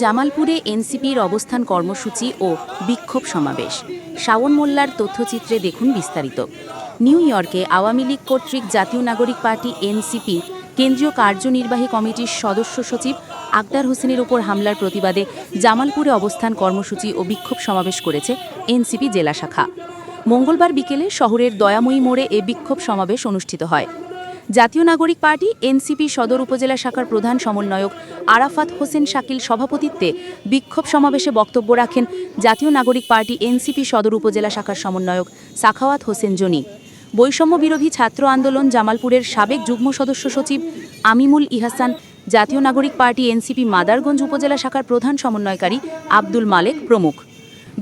জামালপুরে এনসিপির অবস্থান কর্মসূচি ও বিক্ষোভ সমাবেশ। শাওন মোল্লার তথ্যচিত্রে দেখুন বিস্তারিত। নিউ ইয়র্কে আওয়ামী লীগ কর্তৃক জাতীয় নাগরিক পার্টি এনসিপি কেন্দ্রীয় কার্যনির্বাহী কমিটির সদস্য সচিব আকদার হোসেনের উপর হামলার প্রতিবাদে জামালপুরে অবস্থান কর্মসূচি ও বিক্ষোভ সমাবেশ করেছে এনসিপি জেলা শাখা। মঙ্গলবার বিকেলে শহরের দয়াময়ী মোড়ে এ বিক্ষোভ সমাবেশ অনুষ্ঠিত হয়। জাতীয় নাগরিক পার্টি, এনসিপি সদর উপজেলা শাখার প্রধান সমন্বয়ক আরাফাত হোসেন শাকিল সভাপতিত্বে বিক্ষোভ সমাবেশে বক্তব্য রাখেন জাতীয় নাগরিক পার্টি, এনসিপি সদর উপজেলা শাখার সমন্বয়ক সাখাওয়াত হোসেন জনি। বৈষম্য বিরোধী ছাত্র আন্দোলন জামালপুরের সাবেক যুগ্ম সদস্য সচিব আমিমুল ইহাসান, জাতীয় নাগরিক পার্টি, এনসিপি মাদারগঞ্জ উপজেলা শাখার প্রধান সমন্বয়কারী আব্দুল মালেক প্রমুখ।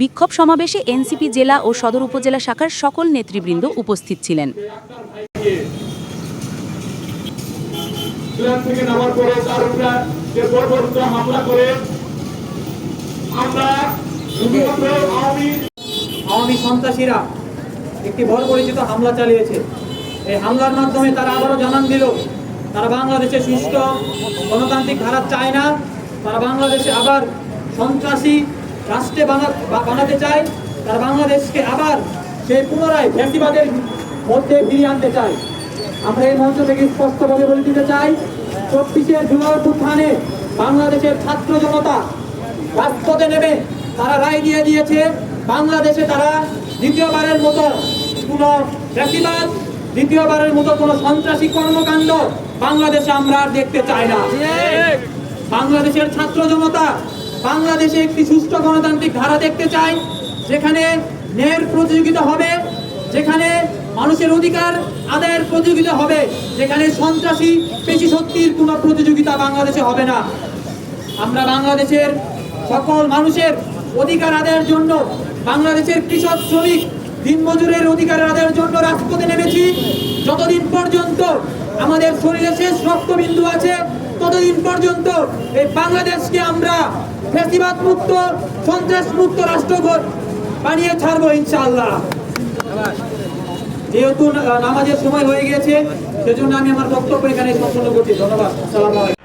বিক্ষোভ সমাবেশে এনসিপি জেলা ও সদর উপজেলা শাখার সকল নেতৃবৃন্দ উপস্থিত ছিলেন। প্লেন থেকে নামার পরে তার উপরে যে হামলা করে, আমরা আওয়ামী আওয়ামী সন্ত্রাসীরা একটি বড় পরিচিত হামলা চালিয়েছে। এই হামলার মাধ্যমে তারা আবারও জানান দিল, তারা বাংলাদেশে সুষ্ঠু গণতান্ত্রিক ধারা চায় না, তারা বাংলাদেশে আবার সন্ত্রাসী রাষ্ট্রে বানাতে চায়, তারা বাংলাদেশকে আবার সেই পুনরায় ফ্যাসিবাদের মধ্যে ফিরিয়ে আনতে চায়। আমরা এই মঞ্চ থেকে স্পষ্টভাবে বলে দিতে চাই, চব্বিশে জুলাই উত্থানে বাংলাদেশের ছাত্র জনতা রাজপথে নেমে তারা রায় দিয়ে দিয়েছে, বাংলাদেশে তারা দ্বিতীয়বারের মতো কোনো ফ্যাসিবাদ দ্বিতীয়বারের মতো কোনো সন্ত্রাসী কর্মকাণ্ড বাংলাদেশে আমরা আর দেখতে চাই না। বাংলাদেশের ছাত্র জনতা বাংলাদেশে একটি সুষ্ঠু গণতান্ত্রিক ধারা দেখতে চাই, যেখানে ন্যায়ের প্রতিযোগিতা হবে, যেখানে মানুষের অধিকার আদায়ের প্রতিযোগিতা হবে। যেখানে সন্ত্রাসী পেশি শক্তির কোনো প্রতিযোগিতা বাংলাদেশে হবে না। আমরা বাংলাদেশের সকল মানুষের অধিকার আদায়ের জন্য, বাংলাদেশের কৃষক, শ্রমিক, দিনমজুরের অধিকার আদায়ের জন্য রাজপথে নেমেছি। যতদিন পর্যন্ত আমাদের শরীরে শেষ রক্তবিন্দু আছে, ততদিন পর্যন্ত এই বাংলাদেশকে আমরা ফেসিবাদ মুক্ত সন্ত্রাস মুক্ত রাষ্ট্র বানিয়ে ছাড়বো ইনশাআল্লাহ। যেহেতু নামাজের সময় হয়ে গেছে সেজন্য আমি আমার বক্তব্য এখানে সম্পন্ন করছি। ধন্যবাদ। সালাম